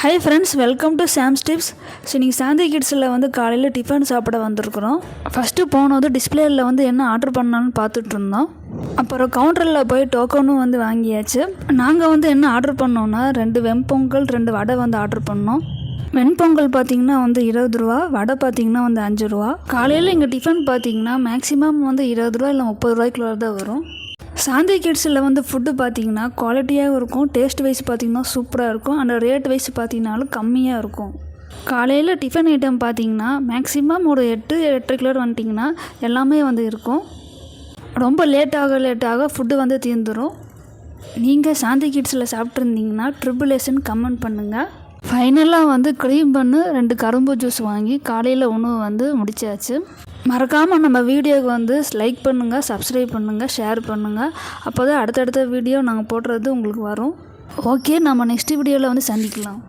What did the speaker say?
Hi friends welcome to Sam's tips so நீங்கள் சாந்தி கிட்ஸில் வந்து காலையில் டிஃபன் சாப்பிட வந்திருக்கிறோம். ஃபஸ்ட்டு போனது டிஸ்பிளேயில் வந்து என்ன ஆர்டர் பண்ணலான்னு பார்த்துட்டு இருந்தோம். அப்புறம் கவுண்டரில் போய் டோக்கனும் வந்து வாங்கியாச்சு. நாங்கள் வந்து என்ன ஆர்டர் பண்ணோன்னா ரெண்டு வெண்பொங்கல் ரெண்டு வடை வந்து ஆர்டர் பண்ணோம். வெண்பொங்கல் பார்த்தீங்கன்னா வந்து இருபது ரூபா வடை பார்த்தீங்கன்னா வந்து அஞ்சு ரூபா. காலையில் இங்கே டிஃபன் பார்த்தீங்கன்னா மேக்ஸிமம் வந்து இருபது ரூபா இல்லை முப்பது ரூபாய்க்குள்ளே தான் வரும். சாந்தி கிட்ஸில் வந்து ஃபுட்டு பார்த்தீங்கன்னா குவாலிட்டியாகவும் இருக்கும் டேஸ்ட் வைஸ் பார்த்தீங்கன்னா சூப்பராக இருக்கும் அந்த ரேட் வைஸ் பார்த்திங்கனாலும் கம்மியாக இருக்கும். காலையில் டிஃபன் ஐட்டம் பார்த்தீங்கன்னா மேக்ஸிமம் ஒரு எட்டு எட்டரை கிலோ வந்துட்டிங்கன்னா எல்லாமே வந்து இருக்கும். ரொம்ப லேட்டாக லேட்டாக ஃபுட்டு வந்து தீர்ந்துடும் நீங்கள் சாந்தி கிட்ஸில் சாப்பிட்ருந்தீங்கன்னா ட்ரிபிள் எஸ்ன்னு கமெண்ட் பண்ணுங்கள் ஃபைனலாக வந்து க்ரீம் பண்ணு ரெண்டு கரும்பு ஜூஸ் வாங்கி காலையில் உணவு வந்து முடிச்சாச்சு. மறக்காமல் நம்ம வீடியோவுக்கு வந்து லைக் பண்ணுங்கள் சப்ஸ்கிரைப் பண்ணுங்கள் ஷேர் பண்ணுங்கள் அப்போ தான் அடுத்தடுத்த வீடியோ நாங்கள் போடுறது உங்களுக்கு வரும். ஓகே நம்ம நெக்ஸ்ட் வீடியோவில் வந்து சந்திக்கலாம்.